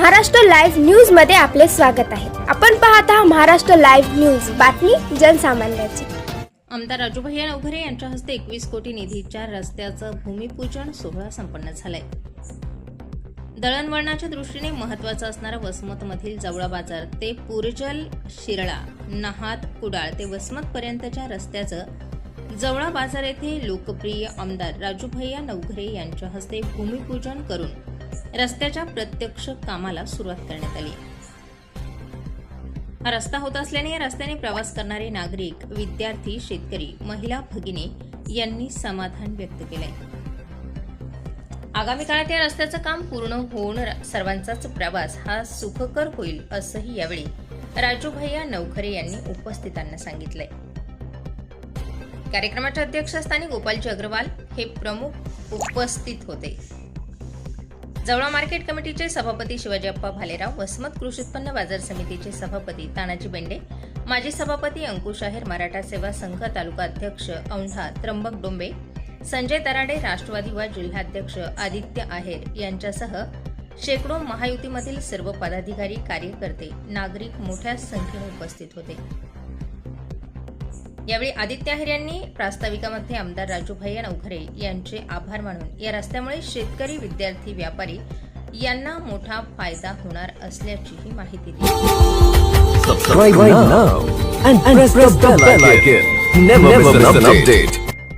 Maharashtra live न्यूजमध्ये आपले स्वागत आहे. आपण पाहत आहात महाराष्ट्र लाईव्ह न्यूज. बातमी जनसामान्याची. आमदार राजूभाई नवघरे यांच्या हस्ते एकवीस कोटी निधीच्या रस्त्याचं भूमिपूजन सोहळा संपन्न झालाय. दळणवळणाच्या दृष्टीने महत्त्वाचा असणारा वसमतमधील जवळा बाजार ते पुरजल शिरळा नहात कुडाळ ते वसमत पर्यंतच्या रस्त्याचं जवळा बाजार येथे लोकप्रिय आमदार राजूभैया नवघरे यांच्या हस्ते भूमिपूजन करून रस्त्याच्या प्रत्यक्ष कामाला सुरुवात करण्यात आली. हा रस्ता होत असल्याने या रस्त्याने प्रवास करणारे नागरिक विद्यार्थी शेतकरी महिला भगिनी यांनी समाधान व्यक्त केलंय. आगामी काळात या रस्त्याचं काम पूर्ण होऊन सर्वांचाच प्रवास हा सुखकर होईल असंही यावेळी राजूभैया नवखरे यांनी उपस्थितांना सांगितलंय. कार्यक्रमाच्या अध्यक्षस्थानी गोपालजी अग्रवाल हे प्रमुख उपस्थित होते. जवळा मार्केट कमिटीचे सभापती शिवाजी अप्पा भालेराव वसमत कृषी उत्पन्न बाजार समितीचे सभापती तानाजी बेंडे माजी सभापती अंकुश आहेर मराठा सेवा संघ तालुका अध्यक्ष औंढा त्र्यंबक डोंबे संजय तराडे राष्ट्रवादी व जिल्हाध्यक्ष आदित्य आहेर यांच्यासह शेकडो महायुतीमधील सर्व पदाधिकारी कार्यकर्ते नागरिक मोठ्या संख्येने उपस्थित होते. यावेळी आदित्य आहेर यांनी प्रास्ताविकामध्ये आमदार राजू भैया नवघरे यांचे आभार मानून या रस्त्यामुळे शेतकरी विद्यार्थी व्यापारी यांना मोठा फायदा होणार असल्याचीही माहिती दिली.